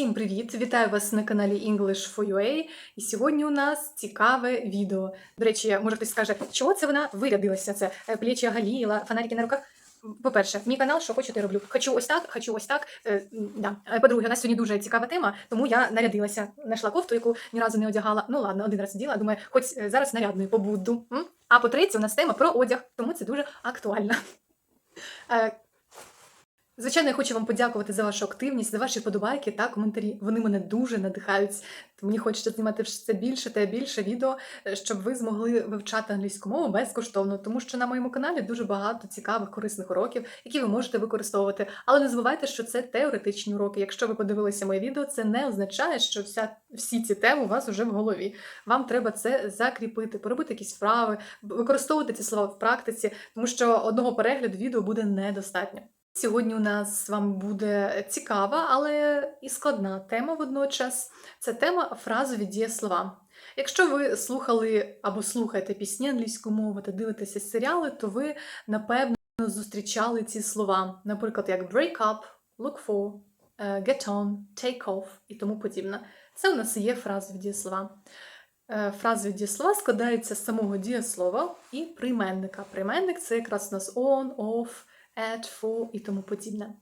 Всім привіт! Вітаю вас на каналі English for UA. І сьогодні у нас цікаве відео. До речі, може хтось скаже, чого це вона вирядилася? Це е, плечі оголіла, фонарики на руках. По-перше, мій канал, що хочу, те роблю. Хочу ось так, хочу ось так. Е, да. Е, По-друге, у нас сьогодні дуже цікава тема, тому я нарядилася. Знайшла кофту, яку ні разу не одягала. Ну ладно, один раз одягала, думаю, хоч е, зараз нарядною побуду. А по-третє, у нас тема про одяг, тому це дуже актуально. Звичайно, я хочу вам подякувати за вашу активність, за ваші подобайки та коментарі. Вони мене дуже надихають. Мені хочеться знімати все більше та більше відео, е, щоб ви змогли вивчати англійську мову безкоштовно, тому що на моєму каналі дуже багато цікавих корисних уроків, які ви можете використовувати. Але не забувайте, що це теоретичні уроки. Якщо ви подивилися моє відео, це не означає, що вся всі ці теми у вас вже в голові. Вам треба це закріпити, поробити якісь вправи, використовувати ці слова в практиці, тому що одного перегляду відео буде недостатньо. Сьогодні у нас з вами буде цікава, але і складна тема водночас. Це тема фразові дієслова. Якщо ви слухали або слухаєте пісні англійської мови та дивитеся серіали, то ви напевно зустрічали ці слова, наприклад, як break up, look for, е, get on, take off і тому подібне. Це у нас і є фразові дієслова. Е, Фразові дієслова складаються з самого дієслова і прийменника. Прийменник це якраз у нас on, off, at, for і тому подібне.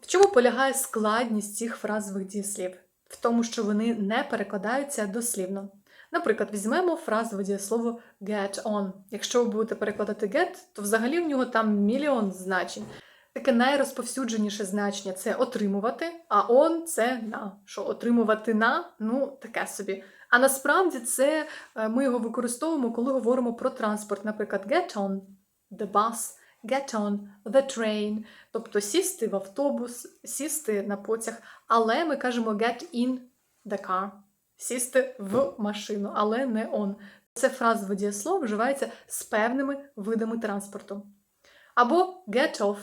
В чому полягає складність цих фразових дієслів? В тому, що вони не перекладаються дослівно. Наприклад, візьмемо фразове дієслово get on. Якщо ви будете перекладати get, то взагалі в нього там мільйон значень. Таке найрозповсюдженіше значення це отримувати, а on це на. Що отримувати на, ну таке собі. А насправді це е, ми його використовуємо, коли говоримо про транспорт. Наприклад, get on the bus, get on the train, тобто сісти в автобус, сісти на потяг, але ми кажемо get in the car, сісти в машину, але не on. Це фразове дієслово вживається з певними видами транспорту. Або get off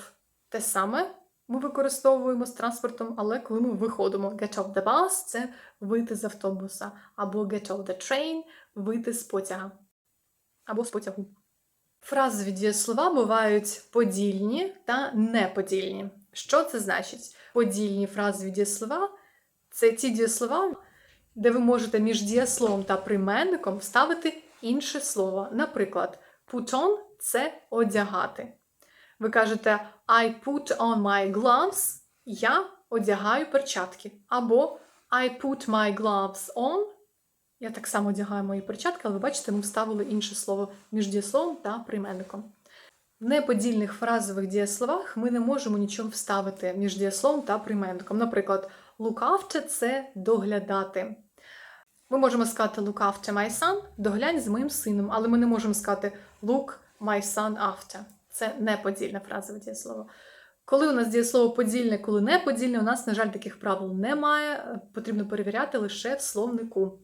те саме ми використовуємо з транспортом, але коли ми виходимо. Get off the bus це вийти з автобуса, або get off the train вийти з потяга, або з потягу. Фразові дієслова бувають подільні та неподільні. Що це значить? Подільні фразові дієслова це ті дієслова, де ви можете між дієсловом та прийменником вставити інше слово. Наприклад, put on – це одягати. Ви кажете I put on my gloves, я одягаю перчатки. Або I put my gloves on, я так само одягаю мої перчатки, але ви бачите, ми вставили інше слово між дієсловом та прийменником. В неподільних фразових дієсловах ми не можемо нічого вставити між дієсловом та прийменником. Наприклад, look after – це доглядати. Ми можемо сказати look after my son, доглянь з моїм сином, але ми не можемо сказати look my son after. Це неподільне фразове дієслово. Коли у нас дієслово подільне, коли не подільне, у нас, на жаль, таких правил немає. Потрібно перевіряти лише в словнику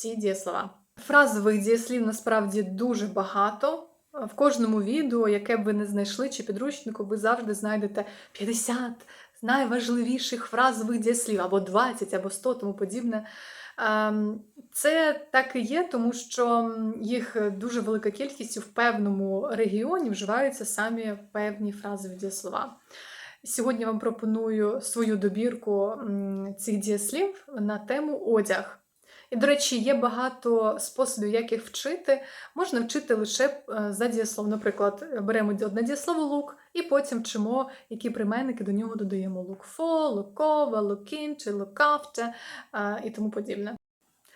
ці дієслова. Фразових дієслів насправді дуже багато. В кожному відео, яке б ви не знайшли чи підручнику, ви завжди знайдете 50 найважливіших фразових дієслів, або 20, або 100, тому подібне. Ем, Це так і є, тому що їх дуже велика кількість в певному регіоні вживаються самі певні фразові дієслова. Сьогодні вам пропоную свою добірку цих дієслів на тему одяг. І, до речі, є багато способів, як їх вчити. Можна вчити лише е, за дієслов. Наприклад, беремо одне дієслово лук, і потім вчимо, які прийменники до нього додаємо лукфо, лукова, лукінче, after е, і тому подібне.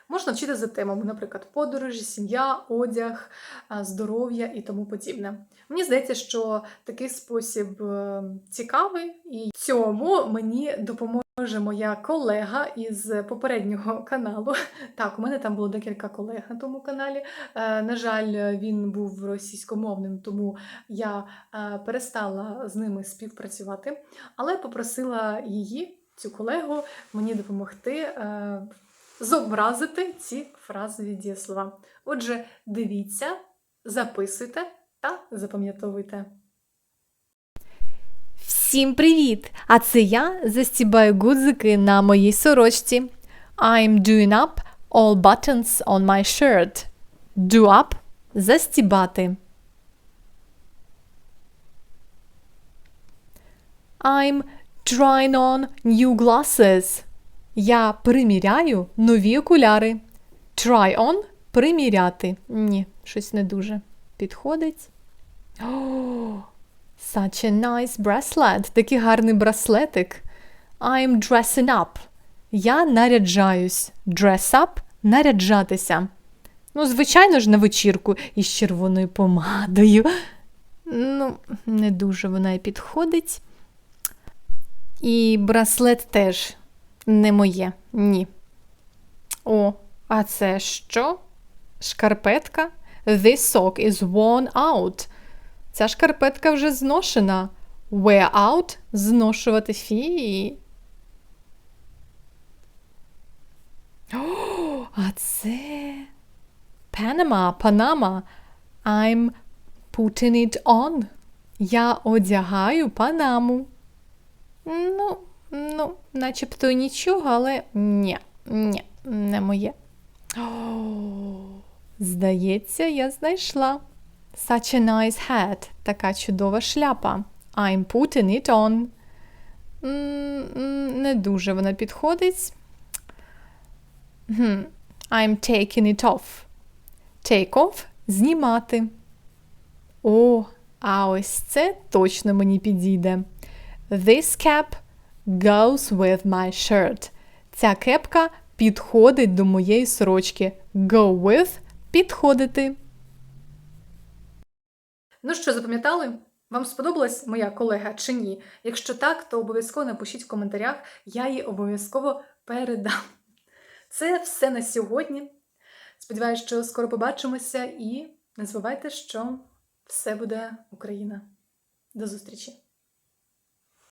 Можна вчити за темами, наприклад, подорожі, сім'я, одяг, е, здоров'я і тому подібне. Мені здається, що такий спосіб е, цікавий, і цьому мені допоможе моя колега із попереднього каналу. Так, у мене там було декілька колег на тому каналі. Е, На жаль, він був російськомовним, тому я перестала з ними співпрацювати, але попросила її, цю колегу, мені допомогти. Зобразити ці фразові дієслова. Отже, дивіться, записуйте та запам'ятовуйте. Всім привіт! А це я застібаю гудзики на моїй сорочці. I'm doing up all buttons on my shirt. Do up – застібати. I'm trying on new glasses. Я приміряю нові окуляри. Try on приміряти. Ні, щось не дуже підходить. О, such a nice bracelet. Такий гарний браслетик. I'm dressing up. Я наряджаюсь. Dress up наряджатися. Ну, звичайно ж, на вечірку із червоною помадою. Ну, не дуже вона і підходить. І браслет теж не моє. Ні. О, а це що? Шкарпетка? This sock is worn out. Ця шкарпетка вже зношена. Wear out зношувати фі. О, а це Panama, Панама. I'm putting it on. Я одягаю панаму. Ну, ну, начебто нічого, але ні, ні, не моє. О, здається, я знайшла. Such a nice hat. Така чудова шляпа. I'm putting it on. Не дуже вона підходить. I'm taking it off. Take off знімати. О, а ось це точно мені підійде. This cap goes with my shirt. Ця кепка підходить до моєї сорочки. Go with підходити. Ну що, запам'ятали? Вам сподобалась моя колега чи ні? Якщо так, то обов'язково напишіть в коментарях, я її обов'язково передам. Це все на сьогодні. Сподіваюсь, що скоро побачимося і не забувайте, що все буде Україна. До зустрічі!